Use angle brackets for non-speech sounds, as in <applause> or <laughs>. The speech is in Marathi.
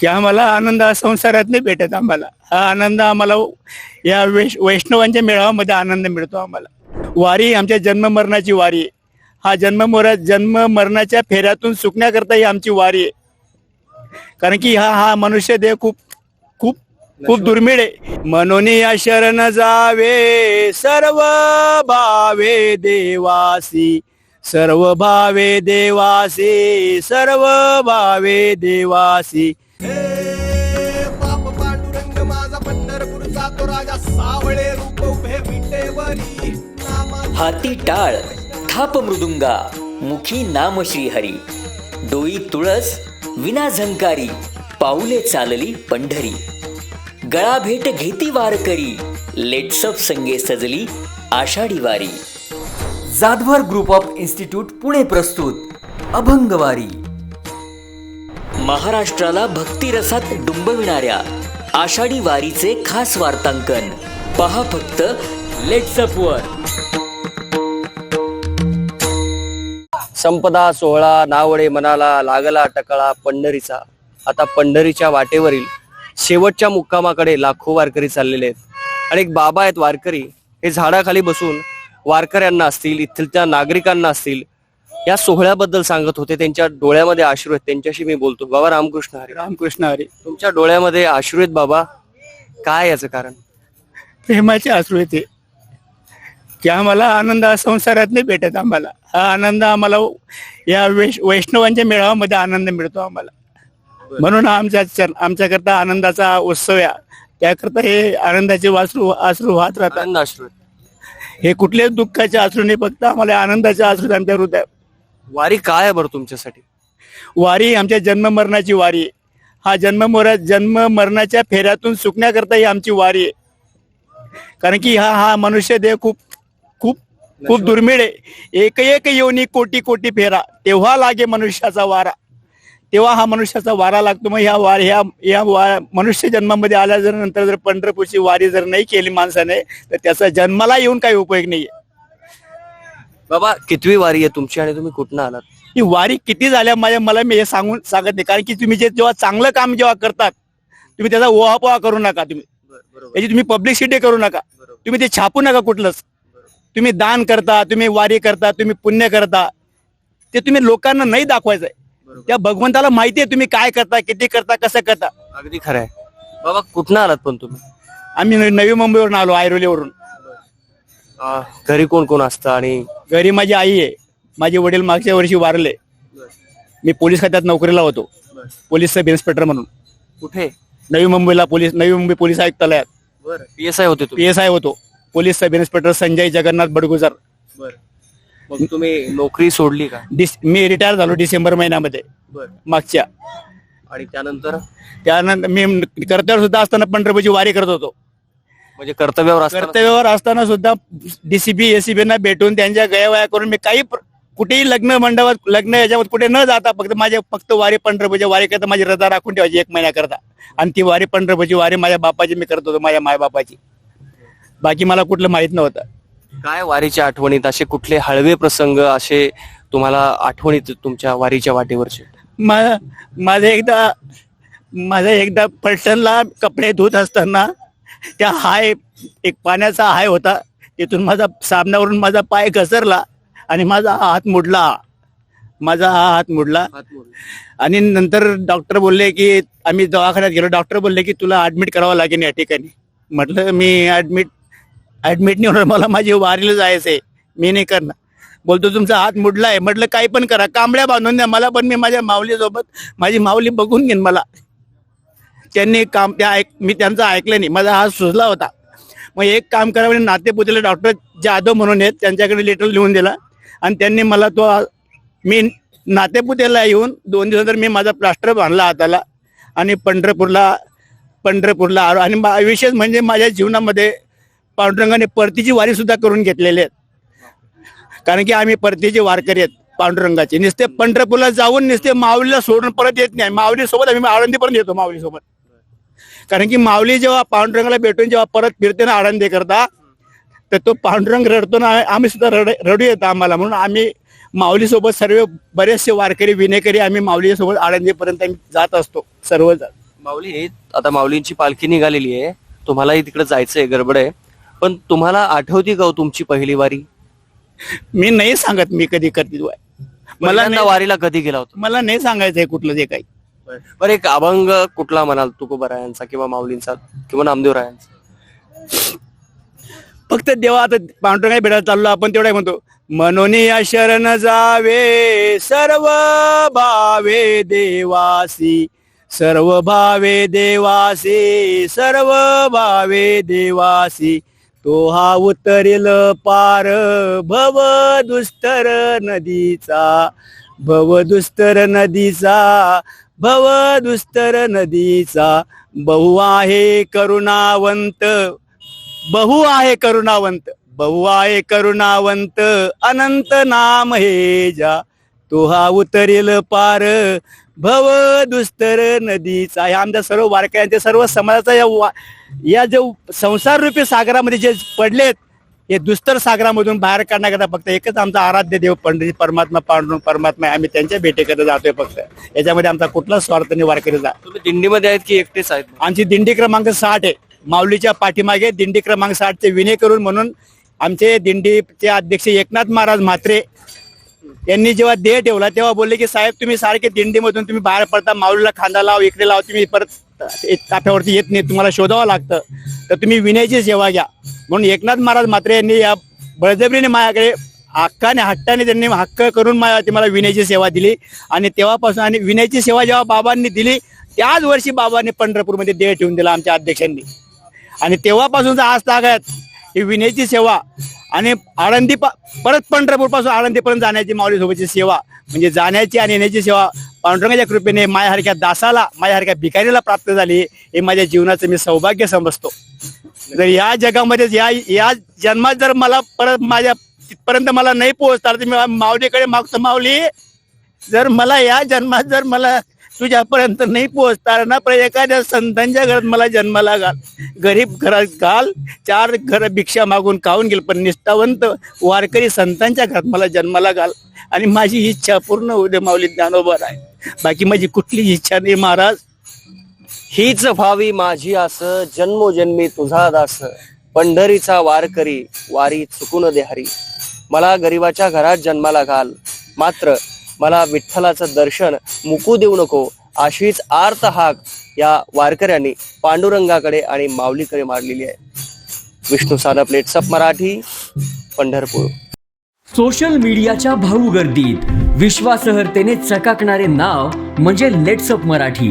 की आम्हाला आनंद हा संसारात नाही भेटत आम्हाला. हा आनंद आम्हाला या वैश वैष्णवांच्या मेळाव्यामध्ये आनंद मिळतो आम्हाला. वारी आमच्या जन्म मरणाची वारी आहे. हा जन्म मर जन्म मरणाच्या फेऱ्यातून सुकण्याकरता ही आमची वारी आहे. कारण की हा हा मनुष्य देह खूप खूप खूप दुर्मिळ आहे. म्हणून या शरण जावे सर्व भावे देवासी सर्व भावे देवासी सर्व भावे देवासी. बाप पांडुरंग माझा पंढरपूरचा तो राजा सावळे रूप उभे विटेवरी. हाती टाळ थाप मृदुंगा मुखी नाम श्रीहरी. डोई तुळस विना झंकारी पाऊले चालली पंढरी. गळा भेट घेती वारकरी लेट्सअप संगे सजली आषाढी वारी. Jadhavar group of institute Pune प्रस्तुत अभंगवारी. महाराष्ट्राला भक्तिरसात डुंबविणाऱ्या आषाढी वारीचे खास वार्तांकन. पहा फक्त लेट्सअपवर संपदा सोहळा नावडे मनाला लागला टकळा पंढरीचा. आता पंढरीच्या वाटेवरील शेवटच्या मुक्कामाकडे लाखो वारकरी चाललेले आहेत. आणि एक बाबा आहेत वारकरी. हे झाडाखाली बसून वारकऱ्यांना असतील इथलच्या नागरिकांना असतील या सोहळ्याबद्दल सांगत होते. त्यांच्या डोळ्यामध्ये अश्रू आहेत त्यांच्याशी मी बोलतो. बाबा रामकृष्ण हरे. रामकृष्ण हरी. तुमच्या डोळ्यामध्ये अश्रू आहेत बाबा. काय याचं कारण? प्रेमाचे अश्रू येते की आम्हाला आनंद हा संसारात नाही भेटत आम्हाला. हा आनंद आम्हाला या वैश वैष्णवांच्या मेळाव्यामध्ये आनंद मिळतो आम्हाला. म्हणून हा आमच्या आमच्याकरता आनंदाचा उत्सव आहे त्याकरता हे आनंदाचे वासरू अश्रू वाहत राहतात. हे कुठल्याच दुःखाचे अश्रू नाही फक्त आम्हाला आनंदाचे आहेत आमच्या हृदय वारी काय आहे बरं तुमच्यासाठी? वारी आमच्या जन्म मरणाची वारी आहे. हा जन्म मोरा जन्म मरणाच्या फेऱ्यातून सुकण्याकरता ही आमची वारी आहे. कारण की हा हा मनुष्य देह खूप खूप खूप दुर्मिळ आहे. एक एक योनी कोटी कोटी फेरा. तेव्हा लागे मनुष्याचा वारा. तेव्हा हा मनुष्याचा वारा लागतो. मग ह्या वार ह्या या वा- मनुष्य जन्मामध्ये आल्या जर नंतर जर पंढरपूरची वारी जर नाही केली माणसाने तर त्याचा जन्माला येऊन काही उपयोग नाहीये. बाबा कितवी वारी आहे तुमची आणि तुम्ही कुठनं आलात? ही वारी किती झाल्या माझ्या मला मी हे सांगून सांगत नाही. कारण की तुम्ही जे जेव्हा चांगलं काम जेव्हा करतात तुम्ही त्याचा ओहापोहा करू नका तुम्ही. याची तुम्ही पब्लिसिटी करू नका. तुम्ही ते छापू नका कुठलंच. तुम्ही दान करता तुम्ही वारी करता तुम्ही पुण्य करता. ते तुम्ही लोकांना नाही दाखवायचंय. त्या भगवंताला माहिती आहे तुम्ही काय करता किती करता कसं करता. अगदी खरं आहे. बाबा कुठनं आलात पण तुम्ही? आम्ही न- नवी मुंबईवरून आलो आयरोलीवरून. अं, घरी कोण कोण असतं आणि घरी माझी आई आहे. माझे वडील मागच्या वर्षी वारले. मी पोलीस खात्यात नोकरीला होतो. पोलीस सब इन्स्पेक्टर म्हणून. कुठे? नवी मुंबईला पोलीस नवी मुंबई पोलीस आयुक्तालयात. बरं. पी एस आय होते पी तुम्ही एस आय होतो. Police sub inspector Sanjay Jagannath Badgujar. मग तुम्ही नोकरी सोडली का? डिस मी रिटायर झालो डिसेंबर महिन्यामध्ये. बरं. मागच्या. आणि त्यानंतर? त्यानंतर मी कर्तव्यावर सुद्धा असताना पंढरपूरची वारी करत होतो. म्हणजे कर्तव्यावर असताना कर्तव्यावर असताना सुद्धा डीसीपी एसीबी ना भेटून त्यांच्या गयावया करून मी काही प्र- कुठेही लग्न मंडपात लग्न याच्यावर कुठे न जाता फक्त माझ्या फक्त वारी पंढरपूरच्या वारी करता माझी रजा राखून ठेवायची एक महिन्याकरता आणि ती वारी पंढरपूरची वारी माझ्या बापाची मी करत होतो माझ्या मायबापाची. बाकी मला कुठलं माहीत नव्हतं. काय वारीच्या आठवणीत असे कुठले हळवे प्रसंग असे तुम्हाला आठवणीत तुमच्या वारीच्या वाटेवरचे? मा- माझं एकदा माझं एकदा पलटणला कपडे धुत असताना <laughs> त्या हाय एक पाण्याचा हाय होता. तिथून माझा सामन्यावरून माझा पाय घसरला आणि माझा हा हात मुडला. माझा हा हात मुडला. आणि नंतर डॉक्टर बोलले की आम्ही दवाखान्यात गेलो. डॉक्टर बोलले की तुला ऍडमिट करावं लागेल या ठिकाणी. म्हटलं मी ऍडमिट ऍडमिट नाही होणार. मला माझी वारीला जायचंय. मी नाही करणार. बोलतो तुमचा हात मुडलाय. म्हटलं काही पण करा. कांबड्या बांधून द्या. मला पण मी माझ्या माऊली सोबत माझी माऊली बघून घेईन मला. त्यांनी काम त्या ऐक मी त्यांचं ऐकलं नाही. माझा हा सुजला होता. मग एक काम करा म्हणजे नातेपुतीला डॉक्टर जाधव म्हणून आहेत त्यांच्याकडे लेटर लिहून दिला. आणि त्यांनी मला तो मी नातेपुतेला येऊन दोन दिवसानंतर मी माझा प्लास्टर बांधला हाताला आणि पंढरपूरला पंढरपूरला आलो. आणि विशेष म्हणजे माझ्या जीवनामध्ये पांडुरंगाने परतीची वारी सुद्धा करून घेतलेली आहेत. कारण की आम्ही परतीचे वारकरी आहेत पांडुरंगाचे. नुसते पंढरपूरला जाऊन नुसते माऊलीला सोडून परत येत नाही. माऊलीसोबत आम्ही आम्ही आळंदीपर्यंत येतो माऊलीसोबत. कारण की माऊली जेव्हा पांडुरंगाला भेटून जेव्हा परत फिरते ना आळंदी करता तर तो पांडुरंग रडतो ना आम्ही सुद्धा रड रडू येतं आम्हाला. म्हणून आम्ही माऊली सोबत सर्व बरेचसे वारकरी विनेकरी आम्ही माऊली सोबत आळंदीपर्यंत आम्ही जात असतो सर्व माऊली आता माऊलींची पालखी निघालेली आहे. तुम्हालाही तिकडे जायचंय गडबड आहे. पण तुम्हाला आठवती का हो तुमची पहिली वारी? मी नाही सांगत मी कधी करते मला वारीला कधी गेला होता? मला नाही सांगायचंय कुठलं जे काही. बरं एक अभंग कुठला म्हणाल तुकोबरायांचा किंवा माऊलींचा किंवा नामदेवरायांचा? फक्त देवा आता पांडुरंगाई भेटायला चाललो आपण तेवढा म्हणतो मनोनी या शरण जावे सर्व भावे देवासी सर्व भावे देवासी सर्व भावे देवासी तो हा उतरेल पार भव दुस्तर नदीचा भव दुस्तर नदीचा भव दुस्तर नदीचा बहु आहे करुणावंत. बहु आहे करुणावंत बहु आहे करुणावंत. अनंत नाम हे जा तो हा उतरील पार. भव दुस्तर नदीचा ह्या आमच्या सर्व वारकऱ्यांच्या सर्व समाजाचा या वा- या जो संसार रूपी सागरामध्ये जे पडलेत हे दुस्तर सागरामधून बाहेर काढण्याकरता फक्त एकच आमचा आराध्य देव पंडित परमात्मा पांडुरंग परमात्मा. आम्ही त्यांच्या भेटीकडे जातोय फक्त. याच्यामध्ये आमचा कुठलाच स्वार्थ नाही वारकरी जा तुम्ही दिंडीमध्ये आहेत की एकटेच आहेत? आमची दिंडी क्रमांक साठ आहे. माऊलीच्या पाठीमागे दिंडी क्रमांक साठचे विनय करून म्हणून आमचे दिंडीचे अध्यक्ष एकनाथ महाराज म्हात्रे यांनी जेव्हा देह ठेवला तेव्हा बोलले की साहेब तुम्ही सारखे दिंडीमधून तुम्ही बाहेर पडता माऊलीला खांदा लाव इकडे लाव तुम्ही परत एक ताफ्यावरती येत नाही तुम्हाला शोधावं लागतं. तर तुम्ही विनयची सेवा घ्या. म्हणून एकनाथ महाराज मात्रे यांनी या बळजबरीने माझ्याकडे हक्काने हट्टाने त्यांनी हक्क करून मा- ते मला विनयची सेवा दिली. आणि तेव्हापासून आणि विनयची सेवा जेव्हा बाबांनी दिली त्याच वर्षी बाबांनी पंढरपूरमध्ये देह ठेवून दिला आमच्या अध्यक्षांनी. आणि तेव्हापासूनचा आज तागायत ही विनयची सेवा आणि आळंदी पा- परत पंढरपूरपासून आळंदीपर्यंत जाण्याची माऊलीसोबतची सेवा म्हणजे जाण्याची आणि येण्याची सेवा पांडुरंगाच्या कृपेने माझ्यासारख्या दासाला माझ्यासारख्या भिकारीला प्राप्त झाली हे माझ्या जीवनाचं मी सौभाग्य समजतो. जर या जगामध्ये या या जन्मात जर मला परत माझ्या तिथपर्यंत मला नाही पोहोचता तर मी माऊलीकडे मागतो. माऊली जर मला या जन्मात जर मला तुझ्यापर्यंत नाही पोहोचता ना पण एखाद्या संतांच्या घरात मला जन्माला घाल. गरीब घरात घाल चार घर भिक्षा मागून खाऊन गेल पण निष्ठावंत वारकरी संतांच्या घरात मला जन्माला घाल. आणि माझी इच्छा पूर्ण उद्या माऊली ज्ञानोबर आहे बाकी माझी कुठलीच इच्छा नाही महाराज. हीच भावी माझी आस जन्मोजन्मी तुझा दास. पंढरीचा वारकरी वारी चुकून देहारी मला गरिबाच्या घरात जन्माला घाल. मात्र मला विठ्ठलाचं दर्शन मुकू देऊ नको. अशीच आर्त हाक या वारकऱ्यांनी पांडुरंगाकडे आणि माऊलीकडे मारलेली आहे. विष्णू साधा प्लेट्सअप मराठी पंढरपूर. सोशल मीडियाच्या भाऊ गर्दीत. विश्वासहर्तेने चकाकणारे नाव म्हणजे लेट्सअप मराठी.